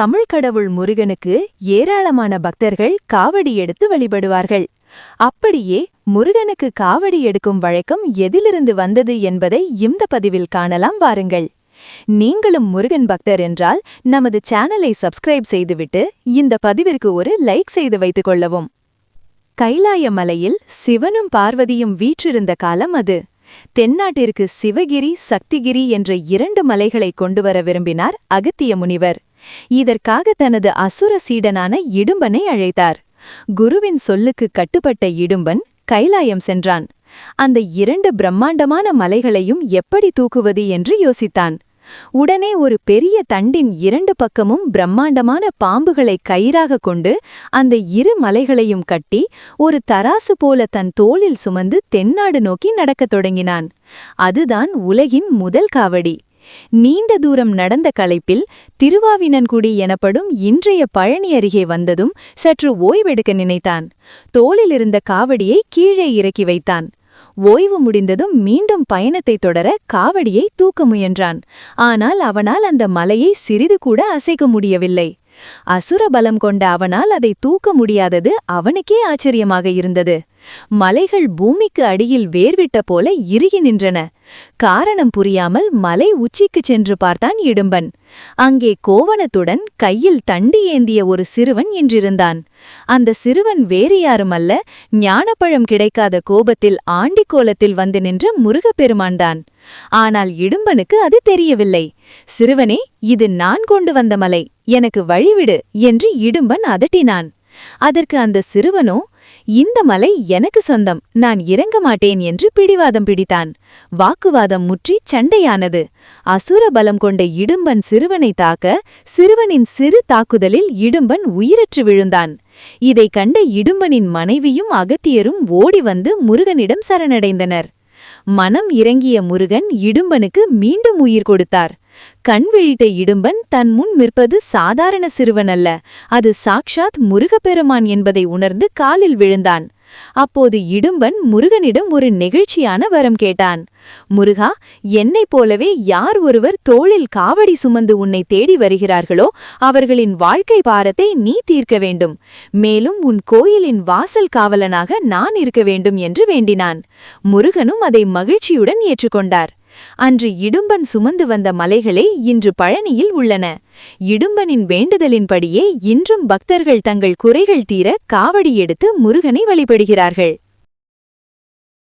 தமிழ் கடவுள் முருகனுக்கு ஏராளமான பக்தர்கள் காவடி எடுத்து வழிபடுவார்கள். அப்படியே முருகனுக்கு காவடி எடுக்கும் வழக்கம் எதிலிருந்து வந்தது என்பதை இந்த பதிவில் காணலாம் வாருங்கள். நீங்களும் முருகன் பக்தர் என்றால் நமது சேனலை சப்ஸ்கிரைப் செய்துவிட்டு இந்த பதிவிற்கு ஒரு லைக் செய்து வைத்துக் கொள்ளவும். கைலாய மலையில் சிவனும் பார்வதியும் வீற்றிருந்த காலம் அது. தென்னாட்டிற்கு சிவகிரி சக்திகிரி என்ற இரண்டு மலைகளை கொண்டு வர விரும்பினார் அகத்திய முனிவர். இதற்காக தனது அசுர சீடனான இடும்பனை அழைத்தார். குருவின் சொல்லுக்கு கட்டுப்பட்ட இடும்பன் கைலாயம் சென்றான். அந்த இரண்டு பிரம்மாண்டமான மலைகளையும் எப்படி தூக்குவது என்று யோசித்தான். உடனே ஒரு பெரிய தண்டின் இரண்டு பக்கமும் பிரம்மாண்டமான பாம்புகளை கயிறாக கொண்டு அந்த இரு மலைகளையும் கட்டி ஒரு தராசு போல தன் தோளில் சுமந்து தென்னாடு நோக்கி நடக்கத் தொடங்கினான். அதுதான் உலகின் முதல் காவடி. நீண்ட தூரம் நடந்த களைப்பில் திருவாவினன்குடி எனப்படும் இன்றைய பழனி அருகே வந்ததும் சற்று ஓய்வெடுக்க நினைத்தான். தோளிலிருந்த காவடியை கீழே இறக்கி வைத்தான். ஓய்வு முடிந்ததும் மீண்டும் பயணத்தை தொடர காவடியை தூக்க முயன்றான். ஆனால் அவனால் அந்த மலையை சிறிது கூட அசைக்க முடியவில்லை. அசுர பலம் கொண்ட அவனால் அதை தூக்க முடியாதது அவனுக்கே ஆச்சரியமாக இருந்தது. மலைகள் பூமிக்கு அடியில் வேர்விட்ட போல இறுகி நின்றன. காரணம் புரியாமல் மலை உச்சிக்குச் சென்று பார்த்தான் இடும்பன். அங்கே கோவணத்துடன் கையில் தண்டி ஏந்திய ஒரு சிறுவன் என்றிருந்தான் அந்த சிறுவன் வேறு யாருமல்ல ஞானப்பழம் கிடைக்காத கோபத்தில் ஆண்டி கோலத்தில் வந்து நின்ற முருகப்பெருமான்தான். ஆனால் இடும்பனுக்கு அது தெரியவில்லை. சிறுவனே இது நான் கொண்டு வந்த மலை எனக்கு வழிவிடு என்று இடும்பன் அதட்டினான். அதற்கு அந்த சிறுவனோ இந்த மலை எனக்கு சொந்தம் நான் இறங்க மாட்டேன் என்று பிடிவாதம் பிடித்தான். வாக்குவாதம் முற்றி சண்டையானது. அசுர பலம் கொண்ட இடும்பன் சிறுவனை தாக்க சிறுவனின் சிறு தாக்குதலில் இடும்பன் உயிரற்று விழுந்தான். இதை கண்ட இடும்பனின் மனைவியும் அகத்தியரும் ஓடி வந்து முருகனிடம் சரணடைந்தனர். மனம் இறங்கிய முருகன் இடும்பனுக்கு மீண்டும் உயிர் கொடுத்தார். கண் விழித்த இடும்பன் தன் முன் நிற்பது சாதாரண சிறுவன் அல்ல அது சாக்ஷாத் முருகப்பெருமான் என்பதை உணர்ந்து காலில் விழுந்தான். அப்போது இடும்பன் முருகனிடம் ஒரு நெகிழ்ச்சியான வரம் கேட்டான். முருகா என்னைப் போலவே யார் ஒருவர் தோளில் காவடி சுமந்து உன்னை தேடி வருகிறார்களோ அவர்களின் வாழ்க்கை பாரத்தை நீ தீர்க்க வேண்டும். மேலும் உன் கோயிலின் வாசல் காவலனாக நான் இருக்க வேண்டும் என்று வேண்டினான். முருகனும் அதை மகிழ்ச்சியுடன் ஏற்றுக்கொண்டார். அன்று இடும்பன் சுமந்து வந்த மலைகளே இன்று பழனியில் உள்ளன. இடும்பனின் வேண்டுதலின்படியே இன்றும் பக்தர்கள் தங்கள் குறைகள் தீர காவடி எடுத்து முருகனை வழிபடுகிறார்கள்.